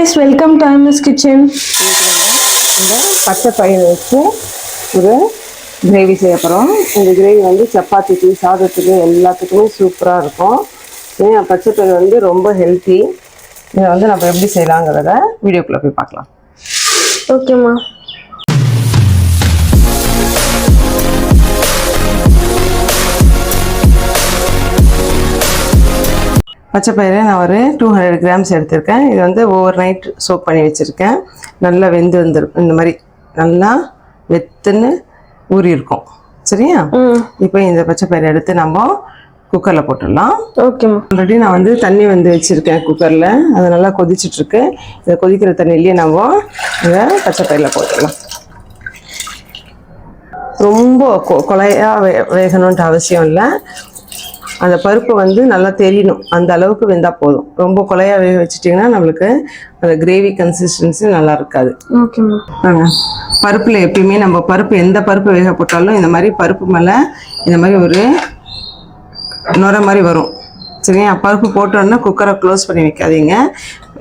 Guys welcome to miss kitchen இந்த பச்சை பயிர் வச்சு ஒரு கிரேவி செய்ய போகிறோம் இந்த கிரேவி வந்து சப்பாத்திக்கு சாதத்துக்கு எல்லாத்துக்குமே சூப்பராக இருக்கும். ஏன் பச்சை பயிர் வந்து ரொம்ப ஹெல்த்தி இதை வந்து நம்ம எப்படி செய்யலாங்கிறத வீடியோக்குள்ளே போய் பார்க்கலாம். ஓகேம்மா பச்சை பயிரை நான் ஒரு டூ ஹண்ட்ரட் கிராம்ஸ் எடுத்திருக்கேன். இது வந்து ஓவர் நைட் சோப் பண்ணி வச்சுருக்கேன். நல்லா வெந்து வந்துருக்கும் இந்த மாதிரி நல்லா வெத்துன்னு ஊறி இருக்கும் சரியா இப்போ இந்த பச்சை பயிரை எடுத்து நம்ம குக்கரில் போட்டுடலாம். ஓகேம்மா ஆல்ரெடி நான் வந்து தண்ணி வந்து வச்சுருக்கேன் குக்கரில் அது நல்லா கொதிச்சிட்ருக்கு. இந்த கொதிக்கிற தண்ணியிலேயே நம்ம இந்த பச்சை பயிரில் போட்டுடலாம். ரொம்ப கொ கொலையாக வே வேகணுன்ட்டு அவசியம் இல்லை. அந்த பருப்பு வந்து நல்லா தெரியணும். அந்த அளவுக்கு வெந்தால் போதும். ரொம்ப கொலையாக வேக வச்சிட்டிங்கன்னா நம்மளுக்கு அந்த கிரேவி கன்சிஸ்டன்சி நல்லா இருக்காது. பருப்பில் எப்பயுமே நம்ம பருப்பு எந்த பருப்பு வேக போட்டாலும் இந்த மாதிரி பருப்பு மேலே இந்த மாதிரி ஒரு நுர மாதிரி வரும். சரியா? பருப்பு போட்டோன்னா குக்கரை க்ளோஸ் பண்ணி வைக்காதீங்க.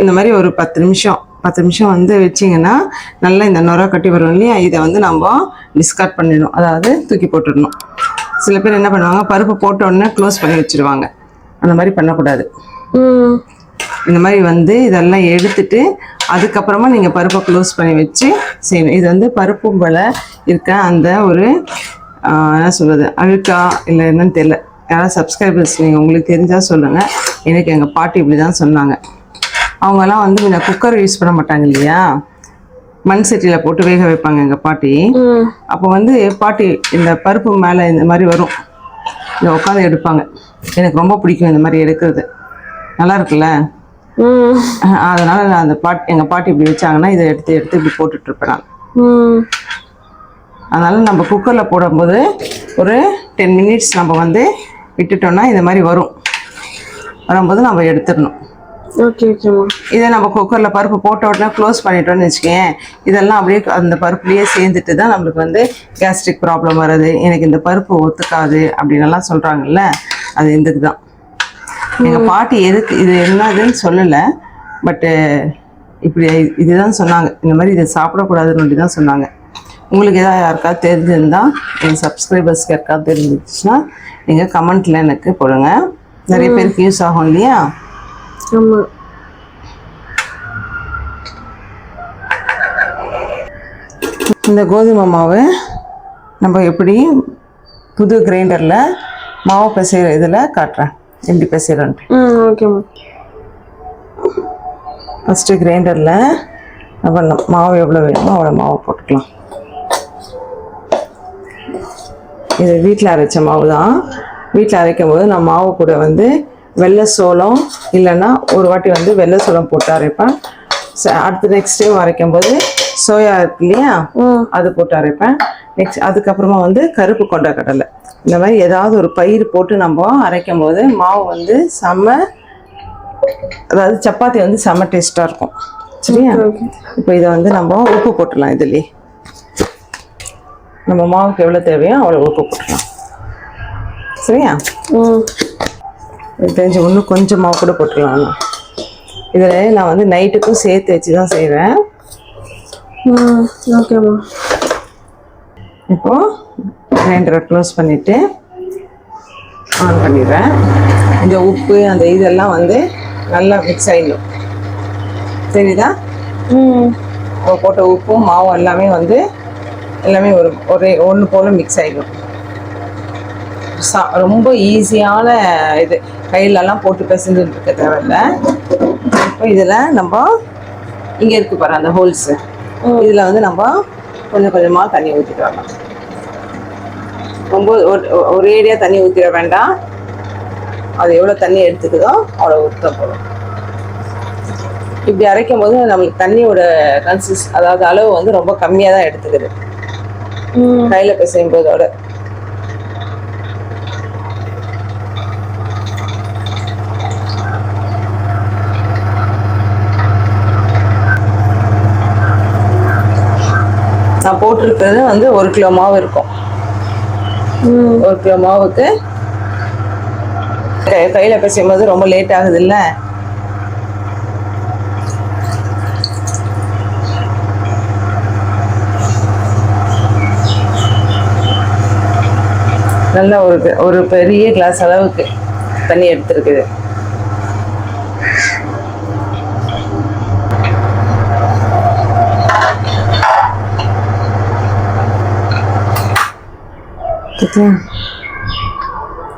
இந்த மாதிரி ஒரு பத்து நிமிஷம் பத்து நிமிஷம் வந்து வச்சிங்கன்னா நல்லா இந்த நுர கட்டி வரும் இல்லையா? இதை வந்து நம்ம டிஸ்கார்ட் பண்ணிடணும். அதாவது தூக்கி போட்டுடணும். சில பேர் என்ன பண்ணுவாங்க பருப்பு போட்ட உடனே க்ளோஸ் பண்ணி வச்சிருவாங்க. அந்த மாதிரி பண்ணக்கூடாது. இந்த மாதிரி வந்து இதெல்லாம் எடுத்துட்டு அதுக்கப்புறமா நீங்கள் பருப்பை க்ளோஸ் பண்ணி வச்சு செய்யணும். இது வந்து பருப்பு போல் இருக்க அந்த ஒரு என்ன சொல்கிறது அழுக்கா இல்லை என்னன்னு தெரியல. யாராவது சப்ஸ்கிரைபர்ஸ் நீங்கள் உங்களுக்கு தெரிஞ்சால் சொல்லுங்கள் எனக்கு எங்கள் பாட்டி இப்படி தான் சொன்னாங்க. அவங்கெல்லாம் வந்து இந்த குக்கர் யூஸ் பண்ண மாட்டாங்க இல்லையா? மண் சட்டியில் போட்டு வேக வைப்பாங்க எங்கள் பாட்டி. அப்போ வந்து பாட்டி இந்த பருப்பு மேலே இந்த மாதிரி வரும். இதை உட்காந்து எடுப்பாங்க. எனக்கு ரொம்ப பிடிக்கும் இந்த மாதிரி எடுக்கிறது. நல்லா இருக்குல்ல? அதனால நான் அந்த பாட்டி எங்கள் பாட்டி இப்படி வச்சாங்கன்னா இதை எடுத்து எடுத்து இப்படி போட்டுட்டு இருப்பேன் நான். அதனால நம்ம குக்கரில் போடும்போது ஒரு டென் மினிட்ஸ் நம்ம வந்து விட்டுட்டோம்னா இந்த மாதிரி வரும். வரும்போது நம்ம எடுத்துடணும். ஓகே ஓகேம்மா இதை நம்ம குக்கரில் பருப்பு போட்ட உடனே க்ளோஸ் பண்ணிட்டோம்னு வச்சுக்கேன் இதெல்லாம் அப்படியே அந்த பருப்புலேயே சேர்ந்துட்டு தான் நம்மளுக்கு வந்து கேஸ்ட்ரிக் ப்ராப்ளம் வருது எனக்கு இந்த பருப்பு ஒத்துக்காது அப்படின்னு எல்லாம் சொல்கிறாங்கல்ல அது இதுக்கு தான். எங்கள் பாட்டி எதுக்கு இது என்னதுன்னு சொல்லலை பட்டு இப்படி இதுதான் சொன்னாங்க. இந்த மாதிரி இதை சாப்பிடக்கூடாதுன்னு சொல்லி தான் சொன்னாங்க. உங்களுக்கு ஏதாவது யாருக்காவது தெரிஞ்சிருந்தா என் சப்ஸ்கிரைபர்ஸ்க்கு யாருக்காவது தெரிஞ்சிச்சுன்னா நீங்கள் கமெண்ட்டில் எனக்கு போடுங்க. நிறைய பேருக்கு யூஸ் ஆகும் இல்லையா? ஆமாம் இந்த கோதுமை மாவு நம்ம எப்படி புது கிரைண்டரில் மாவு பிசைகிற இதில் காட்டுறேன். எப்படி பிசைகிறோன்ட்டு ஓகேம்மா ஃபஸ்ட்டு கிரைண்டரில் ந- மாவு எவ்வளோ வேணுமோ அவ்வளோ மாவு போட்டுக்கலாம். இது வீட்டில் அரைச்ச மாவு தான் வீட்டில் அரைக்கும் போது நான் மாவு கூட வந்து வெள்ளை சோளம் இல்லைன்னா ஒரு வாட்டி வந்து வெள்ளை சோளம் போட்டு அரைப்பேன். அடுத்து நெக்ஸ்ட் டைம் அரைக்கும் போது சோயா இருக்கு இல்லையா? அது போட்டு அரைப்பேன். நெக்ஸ்ட் அதுக்கப்புறமா வந்து கருப்பு கொண்ட கடலை. இந்த மாதிரி ஏதாவது ஒரு பயிர் போட்டு நம்ம அரைக்கும் போது மாவு வந்து செம்ம அதாவது சப்பாத்தி வந்து செம்ம டேஸ்ட்டாக இருக்கும். சரியா? இப்போ இதை வந்து நம்ம உப்பு போட்டுடலாம் இதுலேயே. நம்ம மாவுக்கு எவ்வளோ தேவையோ அவ்வளோ உப்பு போட்டுடலாம். சரியா? தெரிஞ்ச இன்னும் கொஞ்சம் மாவு கூட போட்டுடலாம் இதில் நான் வந்து நைட்டுக்கும் சேர்த்து வச்சு தான் செய்வேன் ஓகேம்மா இப்போ கிரைண்டரை க்ளோஸ் பண்ணிவிட்டு ஆன் பண்ணிடுறேன். இந்த உப்பு அந்த இதெல்லாம் வந்து நல்லா மிக்ஸ் ஆகிடும் தெரியுதா? இப்போ போட்ட உப்பும் மாவும் எல்லாமே வந்து எல்லாமே ஒரு ஒரே ஒன்று போல் மிக்ஸ் ஆகிடும் சா ரொம்ப ஈஸியான இது. கையிலலாம் போட்டு பிசைஞ்சுட்டு இருக்க தேவையில்ல. இப்போ இதில் நம்ம இங்கே இருக்கு பாரு அந்த ஹோல்ஸு இதில் வந்து நம்ம கொஞ்சம் கொஞ்சமாக தண்ணி ஊற்றிட்டு வரலாம். ரொம்ப ஒரு- ஒரேடியாக தண்ணி ஊற்றிட வேண்டாம். அது எவ்வளோ தண்ணி எடுத்துக்குதோ அவ்வளோ ஊற்ற போதும். இப்படி அரைக்கும் போது நம்மளுக்கு தண்ணியோட கன்சிஸ் அதாவது அளவு வந்து ரொம்ப கம்மியாக தான் எடுத்துக்குது கையில் பிசையும் போதோட. போட்டிருக்கிறது வந்து ஒரு கிலோ மாவு இருக்கும். ஒரு கிலோ மாவுக்கு கையில் பிசையும் போது ரொம்ப லேட் ஆகுது இல்லை நல்ல ஒரு ஒரு பெரிய கிளாஸ் அளவுக்கு தண்ணி எடுத்துருக்குது.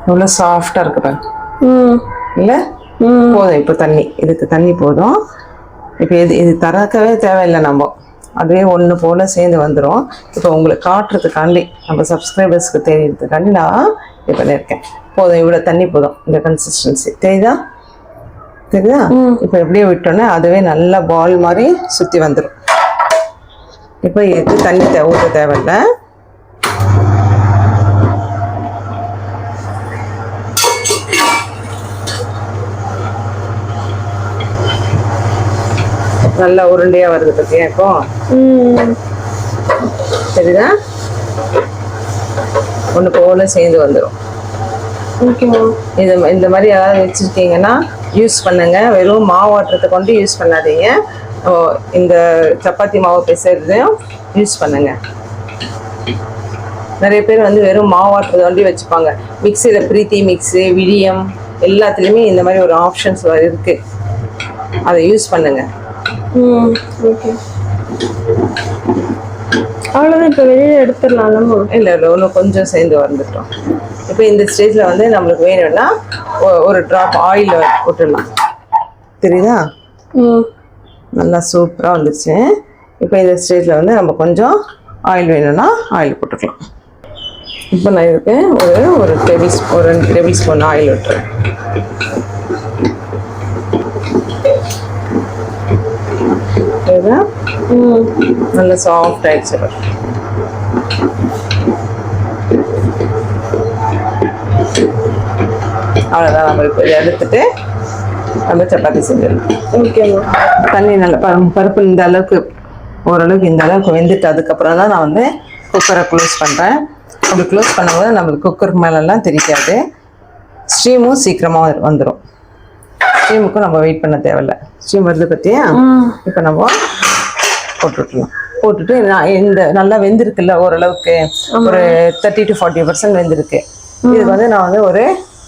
எவ்வளோ சாஃப்டாக இருக்கு ம். இல்லை? ம். போதும் இப்போ தண்ணி. இதுக்கு தண்ணி போதும். இப்போ இது இது திறக்கவே தேவையில்லை நம்ம. அதுவே ஒன்று போல் சேர்ந்து வந்துடும் இப்போ உங்களுக்கு காட்டுறதுக்காண்டி நம்ம சப்ஸ்கிரைபர்ஸ்க்கு தெரியறதுக்காண்டி நான் இது பண்ணியிருக்கேன். போதும் இவ்வளோ தண்ணி போதும். இந்த கன்சிஸ்டன்சி தெரியுதா? தெரியுதா? இப்போ எப்படியே விட்டோன்னே அதுவே நல்லா பால் மாதிரி சுற்றி வந்துடும் இப்போ இதுக்கு தண்ணி ஊற்ற தேவையில்லை. நல்லா உருண்டையாக வருது பற்றியா இப்போ? ம். சரிதா? ஒன்று போல சேர்ந்து வந்துடும் இது இந்த மாதிரி யாராவது வச்சுருக்கீங்கன்னா யூஸ் பண்ணுங்க. வெறும் மாவு ஆட்டுறதை கொண்டு யூஸ் பண்ணாதீங்க. ஓ, இந்த சப்பாத்தி மாவு பிசைறதையும் யூஸ் பண்ணுங்க. நிறைய பேர் வந்து வெறும் மாவு ஆட்டுறதை கொண்டு வச்சுப்பாங்க. மிக்சியில் பிரீத்தி மிக்ஸு விடியம் எல்லாத்துலேயுமே இந்த மாதிரி ஒரு ஆப்ஷன்ஸ் இருக்குது அதை யூஸ் பண்ணுங்க. ம் ஓகே அவ்வளோதான் இப்போ வெளியில் எடுத்துடலாம்லம்மா. இல்லை இல்லை இன்னும் கொஞ்சம் சேர்ந்து வந்துட்டோம். இப்போ இந்த ஸ்டேஜில் வந்து நம்மளுக்கு வேணும்னா ஒரு ட்ராப் ஆயில் விட்டுடலாம் தெரியுதா? ம். நல்லா சூப்பராக வந்துருச்சு. இப்போ இந்த ஸ்டேஜில் வந்து நம்ம கொஞ்சம் ஆயில் வேணும்னா ஆயில் போட்டுக்கலாம். இப்போ நான் இதுக்கு ஒரு ஒரு டேபிள் ஒரு ரெண்டு டேபிள் ஸ்பூன் ஆயில் விட்டுறேன். ம். நல்ல சாஃப்ட் ஆயிடுச்சு. அவ்வளோதான் நம்ம இப்போ எடுத்துட்டு நம்ம சப்பாத்தி செஞ்சிடலாம். ஓகேம்மா தண்ணி நல்லா பருப்பு பருப்பு இந்த அளவுக்கு ஓரளவுக்கு இந்த அளவுக்கு வெந்துட்டு அதுக்கப்புறம் தான் நான் வந்து குக்கரை க்ளோஸ் பண்ணுறேன் அப்படி க்ளோஸ் பண்ணும்போது நம்மளுக்கு குக்கர் மேலெல்லாம் தெரிக்காது. ஸ்டீமும் சீக்கிரமாக வந்துடும் ஸ்டீமுக்கும் நம்ம வெயிட் பண்ண தேவையில்ல. ஸ்டீம் வருது பற்றியா இப்போ நம்ம போட்டுவிடலாம் போட்டுட்டு இந்த நல்லா வெந்திருக்குல்ல ஓரளவுக்கு. ஒரு தேர்ட்டி டு ஃபார்ட்டி பர்சன்ட் வெந்திருக்கு. இதுக்கு வந்து நான் வந்து ஒரு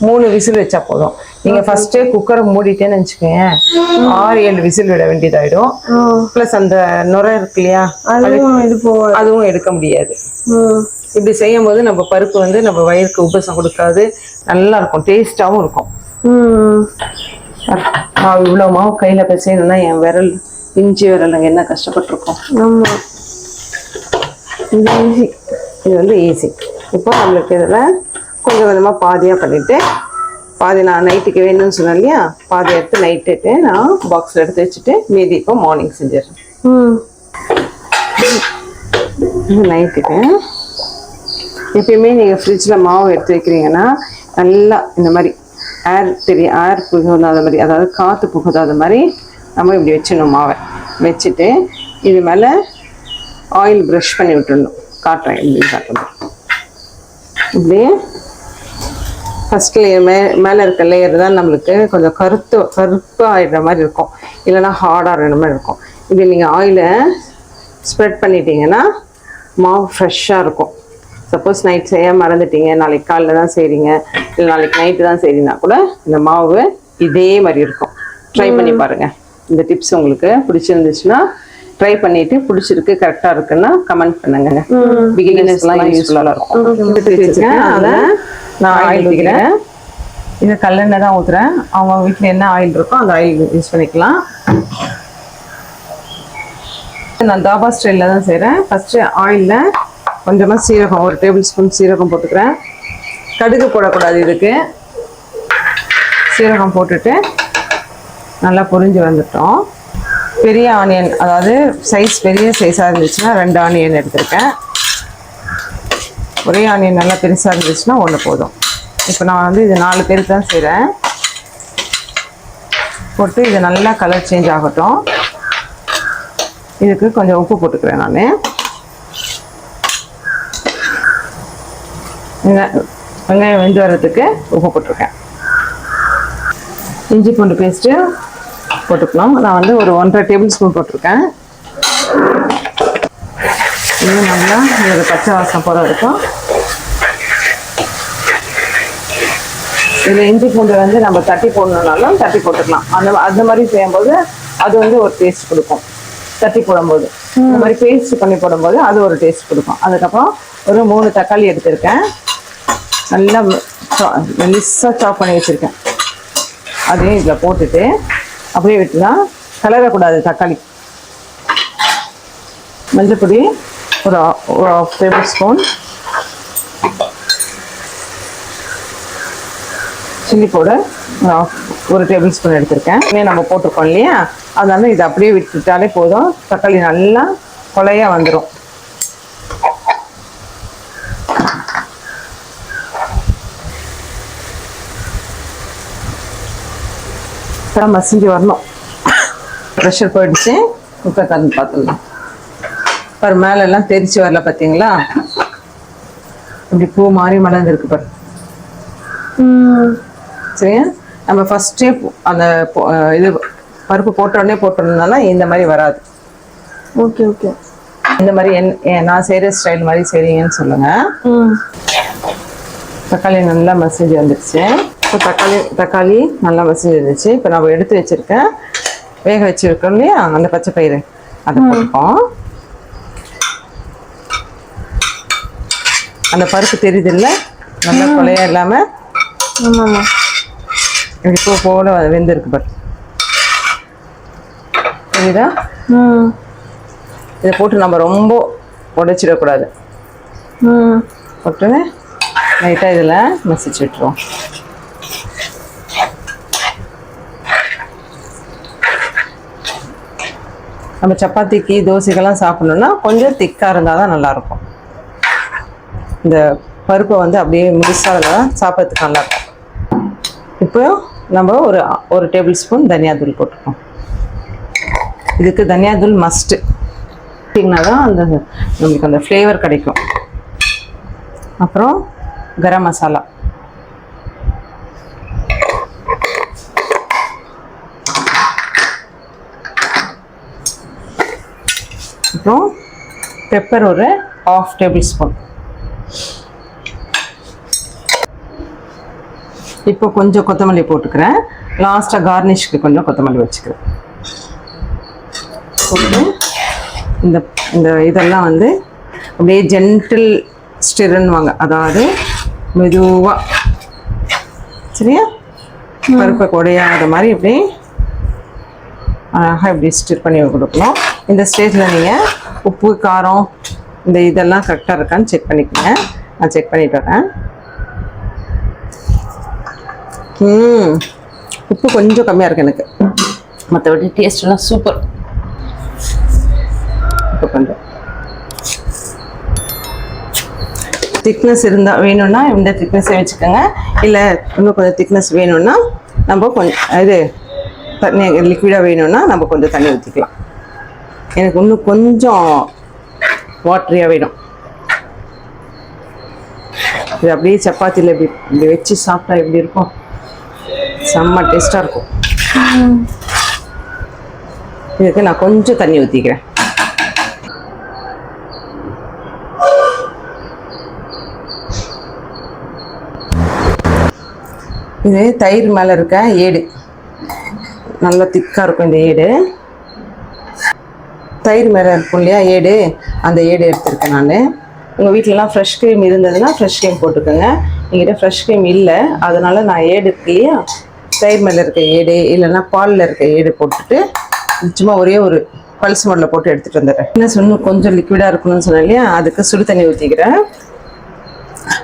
மூணு விசில் வச்சா போதும். நீங்க ஃபர்ஸ்டே குக்கரை மூடிட்டேன்னு வச்சுக்கோங்க ஆறு ஏழு விசில் விட வேண்டியதாயிடும். ப்ளஸ் அந்த நுரை இருக்கு இல்லையா? அதுவும் இது எடுக்க முடியாது. இப்படி செய்யும் போது நம்ம பருப்பு வந்து நம்ம வயிறுக்கு உபசம் கொடுக்காது. நல்லா இருக்கும். டேஸ்டாகவும் இருக்கும். மாவு இவ்வளோ மாவு கையில் பிசையணும்னா என் விரல் இஞ்சி விரல் அங்கே என்ன கஷ்டப்பட்டிருக்கோம்? ஆமாம் இது ஈஸி இது வந்து ஈஸி இப்போ நம்மளுக்கு இதில் கொஞ்சம் கொஞ்சமாக பாதியாக பண்ணிவிட்டு பாதி நான் நைட்டுக்கு வேணும்னு சொன்னேன் இல்லையா? பாதி எடுத்து நைட்டுக்கு நான் பாக்ஸில் எடுத்து வச்சுட்டு மீதி இப்போ மார்னிங் செஞ்சிடுறேன். நைட்டுக்கு எப்பயுமே நீங்கள் ஃப்ரிட்ஜில் மாவு எடுத்து வைக்கிறீங்கன்னா நல்லா இந்த மாதிரி ஏர் தெரியும் ஏர் புகாத மாதிரி அதாவது காற்று புகாத மாதிரி நம்ம இப்படி வச்சிடணும் மாவை. வச்சுட்டு இது மேலே ஆயில் ப்ரஷ் பண்ணி விட்டுடணும் காட்டுறேன் இப்படி காட்டணும் இப்படியே ஃபஸ்ட் லேயர் மே மேலே இருக்க லேயர் தான் நம்மளுக்கு கொஞ்சம் கருத்து கருப்பாக ஆயிடுற மாதிரி இருக்கும். இல்லைன்னா ஆகிற மாதிரி இருக்கும். இப்படி நீங்கள் ஆயிலை ஸ்ப்ரெட் பண்ணிட்டீங்கன்னா மாவு ஃப்ரெஷ்ஷாக இருக்கும். சப்போஸ் நைட் செய்ய மறந்துட்டீங்க. நாளைக்கு காலைல தான் செய்கிறீங்க இல்லை நாளைக்கு நைட்டு தான் செய்கிறீங்கன்னா கூட இந்த மாவு இதே மாதிரி இருக்கும். ட்ரை பண்ணி பாருங்கள் இந்த டிப்ஸ் உங்களுக்கு பிடிச்சிருந்துச்சுன்னா ட்ரை பண்ணிட்டு பிடிச்சிருக்கு கரெக்டாக இருக்குன்னா கமெண்ட் பண்ணுங்க. பிகினர்ஸ்லாம் யூஸ்ஃபுல்லாக இருக்கும். அதை நான் ஆயில் ஊற்றிக்கிறேன் இது கல்லெண்ணெய் தான் ஊற்றுறேன் அவங்க வீட்டில் என்ன ஆயில் இருக்கோ அந்த ஆயில் யூஸ் பண்ணிக்கலாம். நான் தாபா ஸ்டைலில் தான் செய்கிறேன் ஃபஸ்ட்டு ஆயிலில் கொஞ்சமாக சீரகம் ஒரு டேபிள் ஸ்பூன் சீரகம் போட்டுக்கிறேன். கடுகு போடக்கூடாது இதுக்கு. சீரகம் போட்டுட்டு நல்லா பொரிஞ்சு வந்துட்டோம். பெரிய ஆனியன் அதாவது சைஸ் பெரிய சைஸாக இருந்துச்சுன்னா ரெண்டு ஆனியன் எடுத்திருக்கேன். ஒரே ஆனியன் நல்லா பெருசாக இருந்துச்சுன்னா ஒன்று போதும். இப்போ நான் வந்து இது நாலு பேருக்கு தான் செய்கிறேன் போட்டு இது நல்லா கலர் சேஞ்ச் ஆகட்டும். இதுக்கு கொஞ்சம் உப்பு போட்டுக்கிறேன் நான். வெங்காயம் வெந்து வர்றதுக்கு உப்பு போட்டிருக்கேன். இஞ்சி பூண்டு பேஸ்ட்டு போட்டுக்கலாம். நான் வந்து ஒரு ஒன்றரை டேபிள் ஸ்பூன் போட்டிருக்கேன். இன்னும் நல்லா இதோட பச்சை வாசம் போகிற வரைக்கும். இதில் இஞ்சி பூண்டு வந்து நம்ம தட்டி போடணுன்னாலும் தட்டி போட்டுக்கலாம். அந்த அந்த மாதிரி செய்யும்போது அது வந்து ஒரு டேஸ்ட் கொடுக்கும். தட்டி போடும்போது. இந்த மாதிரி பேஸ்ட் பண்ணி போடும்போது அது ஒரு டேஸ்ட் கொடுக்கும். அதுக்கப்புறம் ஒரு மூணு தக்காளி எடுத்திருக்கேன். நல்லா மெலிஸாக சாப் பண்ணி வச்சுருக்கேன். அதையும் இதில் போட்டுட்டு அப்படியே விட்டுலாம் கலரக்கூடாது தக்காளி. மஞ்சள் பொடி ஒரு half table spoon chilli powder ஒரு ஒரு டேபிள் ஸ்பூன் எடுத்திருக்கேன். நம்ம போட்டிருக்கோம் இல்லையா? அதனால இதை அப்படியே விட்டுட்டாலே போதும். தக்காளி நல்லா கொலையாக வந்துடும் அப்புறம் மசிஞ்சு வரணும். ப்ரெஷர் போயிடுச்சு. குக்கர் திறந்து பார்த்துடலாம். பாரு மேல எல்லாம் தெரிச்சு வரல பார்த்தீங்களா இப்படி பூ மாதிரி மலர்ந்துருக்கு பாரு. சரியா? நம்ம ஃபஸ்ட்டே அந்த இது பருப்பு போட்ட உடனே போட்டிருந்தோம்னா இந்த மாதிரி வராது. Okay okay. இந்த மாதிரி என் நான் செய்கிற ஸ்டைல் மாதிரி செய்றீங்கன்னு சொல்லுங்க. ம். தக்காளி நல்லா மசிஞ்சு வந்துடுச்சு இப்போ தக்காளி தக்காளி நல்லா மசிஞ்சு வந்துச்சு இப்போ நம்ம எடுத்து வச்சிருக்கேன். வேக வச்சிருக்கோம் இல்லையா? அந்த பச்சை பயிறு. அதை போட்டுப்போம். அந்த பருப்பு தெரியுது இல்லை நல்லா கொலையா இல்லாமல் ஆமாம்மா. இப்படி பூ போல வெந்திருக்கு பாரு. தெரியுதா ம். இதை போட்டு நம்ம ரொம்ப உடைச்சிடக்கூடாது. போட்டு லைட்டாக இதில் மசிச்சு விட்டுருவோம். நம்ம சப்பாத்திக்கு தோசைக்கெல்லாம் சாப்பிட்ணுன்னா கொஞ்சம் திக்காக இருந்தால் தான் நல்லாயிருக்கும். இந்த பருப்பை வந்து அப்படியே முழுசாக இருந்தால் சாப்பிட்றதுக்கு நல்லாயிருக்கும். இப்போ நம்ம ஒரு ஒரு டேபிள் ஸ்பூன் தனியாத்தூள் போட்டுருக்கோம் இதுக்கு தனியாத்தூள் மஸ்ட்டு போட்டிங்கன்னா தான் அந்த நம்மளுக்கு அந்த ஃப்ளேவர் கிடைக்கும். அப்புறம் கரம் மசாலா. அப்புறம் பெப்பர் ஒரு ஆஃப் டேபிள் ஸ்பூன் இப்போ கொஞ்சம் கொத்தமல்லி போட்டுக்கிறேன். லாஸ்ட்டாக கார்னிஷ்க்கு கொஞ்சம் கொத்தமல்லி வச்சுக்கிறேன். போட்டு இந்த இந்த இதெல்லாம் வந்து அப்படியே ஜென்டில் ஸ்டிருன்னுவாங்க அதாவது மெதுவாக சரியா? பருப்பை குடையாத மாதிரி இப்படி அழகாக இப்படி ஸ்டிர் பண்ணி கொடுக்கணும். இந்த ஸ்டேஜில் நீங்கள் உப்பு காரம் இந்த இதெல்லாம் கரெக்டாக இருக்கான்னு செக் பண்ணிக்கோங்க. நான் செக் பண்ணிட்டு வரேன். ம் உப்பு கொஞ்சம் கம்மியாக இருக்கு எனக்கு. மற்றபடி டேஸ்ட்லாம் சூப்பர் இப்போ கொஞ்சம். திக்னஸ் இருந்தால் வேணும்னா இந்த திக்னஸை வச்சுக்கோங்க. இல்லை இன்னும் கொஞ்சம் திக்னஸ் வேணும்னா நம்ம கொஞ்சம் இது தண்ணி லிக்விடாக வேணும்னா நம்ம கொஞ்சம் தண்ணி ஊற்றிக்கலாம் எனக்கு இன்னும் கொஞ்சம் வாட்டரியாக வேணும். இது அப்படியே சப்பாத்தியில் இப்படி இப்படி வச்சு சாப்பிட்டா எப்படி இருக்கும்? செம்ம டேஸ்ட்டாக இருக்கும். இதுக்கு நான் கொஞ்சம் தண்ணி ஊற்றிக்கிறேன் இது தயிர் மேலே இருக்க ஏடு. நல்லா திக்காக இருக்கும் இந்த ஏடு. தயிர் மேலே இருக்கும் இல்லையா ஏடு? அந்த ஏடு எடுத்திருக்கேன் நான். உங்கள் வீட்டிலலாம் ஃப்ரெஷ் க்ரீம் இருந்ததுன்னா ஃப்ரெஷ் க்ரீம் போட்டுக்கோங்க. எங்கிட்ட ஃப்ரெஷ் க்ரீம் இல்லை. அதனால் நான் ஏடு இருக்கு இல்லையா தயிர் மேலே இருக்க ஏடு இல்லைன்னா பாலில் இருக்க ஏடு போட்டுட்டு சும்மா ஒரே ஒரு பல்ஸ் மோடில் போட்டு எடுத்துகிட்டு வந்துடுறேன். என்ன இன்னும் கொஞ்சம் லிக்விடாக இருக்கணும்னு சொன்னேன் இல்லையா அதுக்கு சுடு தண்ணி ஊற்றிக்கிறேன்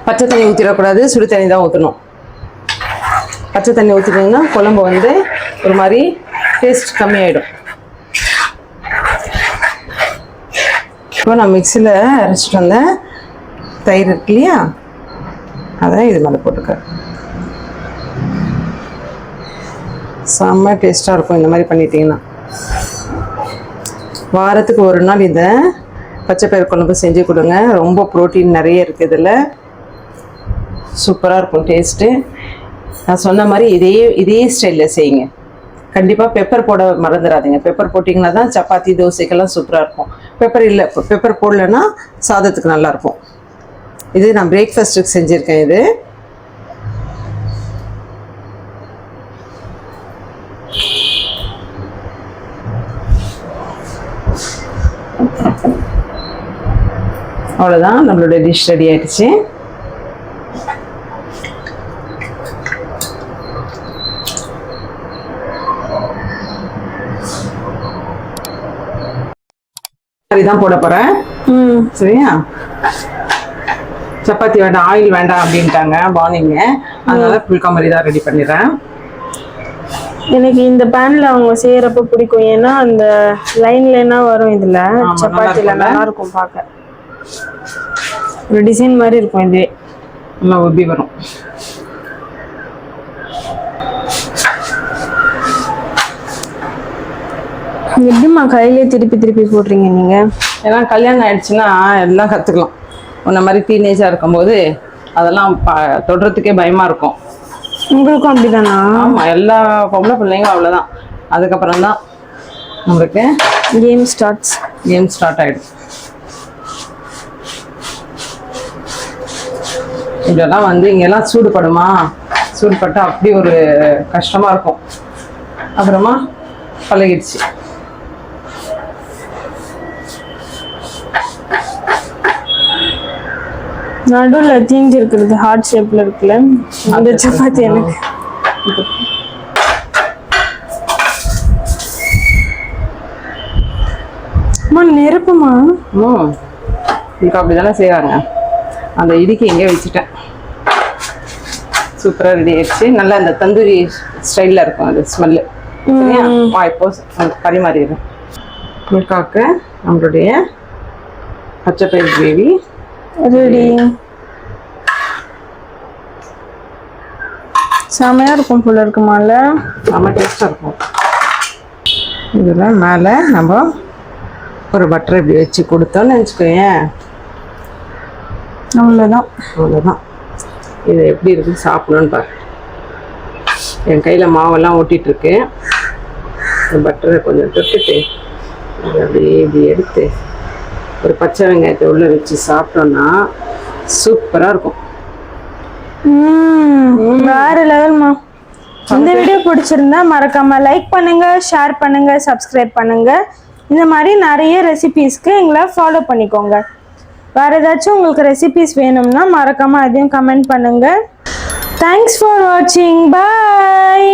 பச்சை தண்ணி ஊற்றிடக்கூடாது சுடு தண்ணி தான் ஊற்றணும் பச்சை தண்ணி ஊற்றிட்டிங்கன்னா குழம்பு வந்து ஒரு மாதிரி டேஸ்ட் கம்மியாயிடும். இப்போ நான் மிக்சியில் அரைச்சிட்டு வந்தேன். தயிர் இருக்கு இல்லையா? அதை இது மேலே போட்டுக்கிறேன். செம்ம டேஸ்ட்டாக இருக்கும் இந்த மாதிரி பண்ணிட்டீங்கன்னா. வாரத்துக்கு ஒரு நாள் இதை பச்சை பயிர் குழம்பு செஞ்சு கொடுங்க. ரொம்ப ப்ரோட்டீன் நிறைய இருக்குது இதில். சூப்பராக இருக்கும் டேஸ்ட்டு. நான் சொன்ன மாதிரி இதே இதே ஸ்டைலில் செய்யுங்க. கண்டிப்பாக பெப்பர் போட மறந்துடாதீங்க பெப்பர் போட்டிங்கன்னா தான் சப்பாத்தி தோசைக்கெல்லாம் சூப்பராக இருக்கும். பெப்பர் இல்லை பெப்பர் போடலைன்னா சாதத்துக்கு நல்லாயிருக்கும் இது நான் பிரேக்ஃபாஸ்ட்டுக்கு செஞ்சுருக்கேன் இது. அவ்வளோதான் நம்மளோட டிஷ் ரெடி ஆகிடுச்சு ஆயிடுச்சு தான் போட போறேன். ம். சரியா? சப்பாத்தி வேண்டாம் ஆயில் வேண்டாம் அப்படின்ட்டாங்க மார்னிங்க அதனால புல்கா மாதிரி தான் ரெடி பண்ணிடுறேன். எனக்கு இந்த பேன்ல அவங்க செய்யறப்ப பிடிக்கும். ஏன்னா அந்த லைன் லைனா வரும் இதுல? சப்பாத்தில? நல்லா இருக்கும் பார்க்க. ஒரு டிசைன் மாதிரி இருக்கும் இது. நல்லா உப்பி வரும். எப்படிம்மா கையிலே திருப்பி திருப்பி போடுறீங்க நீங்க? ஏன்னா கல்யாணம் ஆயிடுச்சுன்னா எல்லாம் கற்றுக்கலாம் உன்ன மாதிரி டீனேஜாக இருக்கும்போது அதெல்லாம் ப தொடுறதுக்கே பயமாக இருக்கும். உங்களுக்கும் அப்படிதானா? ஆமாம் எல்லா பொம்பளை பிள்ளைங்களும் அவ்வளோதான் அதுக்கப்புறம் தான் நம்மளுக்கு கேம் ஸ்டார்ட்ஸ் கேம் ஸ்டார்ட் ஆகிடும் இதெல்லாம் வந்து இங்கெல்லாம் சூடுபடுமா? சூடுபட்டா அப்படி ஒரு கஷ்டமாக இருக்கும். அப்புறமா பழகிடுச்சு. நடுவுல தீஞ்சு இருக்கிறது ஹார்ட் ஷேப்ல இருக்குல்ல. அந்த சப்பாத்தி எனக்கு அம்மா நெருப்புமா? ம் இப்போ அப்படி தானே செய்கிறாங்க அந்த இடிக்கு எங்கே வச்சுட்டேன். சூப்பராக ரெடி ஆயிடுச்சு. நல்லா அந்த தந்தூரி ஸ்டைலில் இருக்கும் அது ஸ்மெல்லு சரியா? வா இப்போ பரிமாறிடுறேன். முல்காக்கு நம்மளுடைய பச்சை பயிர் கிரேவி. ரெடி. செமையா இருக்கும் போல இருக்குமால செம்ம டேஸ்ட்டாக இருக்கும். இதில் மேலே நம்ம ஒரு பட்டர் இப்படி வச்சு கொடுத்தோன்னு வச்சுக்கோயேன். அவ்வளோதான் அவ்வளோதான் இது எப்படி இருக்குது சாப்பிடணும்னு பாரு. என் கையில் மாவெல்லாம் இந்த பட்டரை கொஞ்சம் தொட்டுட்டு அதை அப்படியே இப்படி எடுத்து ஒரு பச்சை வெங்காயத்தை உள்ளே வச்சு சாப்பிட்டோன்னா சூப்பராக இருக்கும். வேற லெவல்மா இந்த வீடியோ பிடிச்சிருந்தா மறக்காம லைக் பண்ணுங்க ஷேர் பண்ணுங்க சப்ஸ்கிரைப் பண்ணுங்க. இந்த மாதிரி நிறைய ரெசிபீஸ்க்கு எங்களை ஃபாலோ பண்ணிக்கோங்க. வேற ஏதாச்சும் உங்களுக்கு ரெசிபீஸ் வேணும்னா மறக்காம அதையும் கமெண்ட் பண்ணுங்க. தேங்க்ஸ் ஃபார் வாட்சிங் பாய்